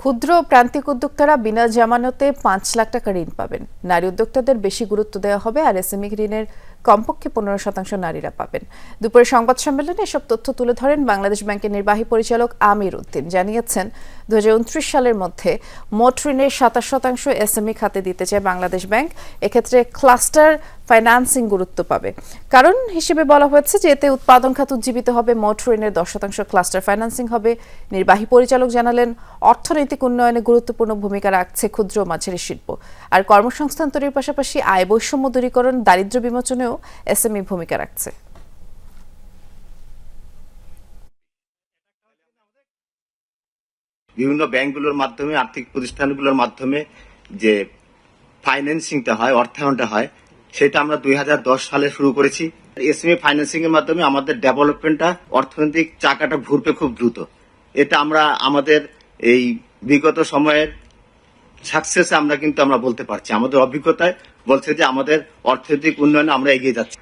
ক্ষুদ্র প্রান্তিক উদ্যোক্তারা বিনা জামানতে পাঁচ লাখ টাকা ঋণ পাবেন। নারী উদ্যোক্তাদের বেশি গুরুত্ব দেওয়া হবে, আর এসএমই ঋণের কমপক্ষে পনেরো শতাংশ নারীরা পাবেন। দুপুরে সংবাদ সম্মেলনে এসব তথ্য তুলে ধরেন বাংলাদেশ ব্যাংকের নির্বাহী পরিচালক আমির উদ্দিন। জানিয়েছেন দু হাজার উনত্রিশ সালের মধ্যে মোট ঋণের সাতাশ শতাংশ এসএমই খাতে দিতে চায় বাংলাদেশ ব্যাংক। এক্ষেত্রে ক্লাস্টার ফাইন্যান্সিং গুরুত্ব পাবে। কারণ হিসেবে বলা হয়েছে যে এতে উৎপাদন খাত উজ্জীবিত হবে, মোট ঋণের দশ শতাংশ ক্লাস্টার ফাইন্যান্সিং হবে। নির্বাহী পরিচালক জানালেন, অর্থনৈতিক উন্নয়নে গুরুত্বপূর্ণ ভূমিকা রাখছে ক্ষুদ্র মাঝারি শিল্প। আর কর্মসংস্থান তৈরির পাশাপাশি আয় বৈষম্য দূরীকরণ, দারিদ্র্য বিমোচনেও এসএমই ভূমিকা রাখছে। বিভিন্ন ব্যাংকগুলোর মাধ্যমে, আর্থিক প্রতিষ্ঠানগুলোর মাধ্যমে যে ফাইন্যান্সিংটা হয়, অর্থায়নটা হয় সেটা আমরা দুই হাজার দশ সালে শুরু করেছি। এসএমই ফাইন্যান্সিং এর মাধ্যমে আমাদের ডেভেলপমেন্টটা অর্থনৈতিক চাকাটা ঘুরবে খুব দ্রুত। এটা আমরা আমাদের এই বিগত সময়ের সাকসেস আমরা কিন্তু আমরা বলতে পারছি। আমাদের অভিজ্ঞতায় বলছে যে আমাদের অর্থনৈতিক উন্নয়নে আমরা এগিয়ে যাচ্ছি।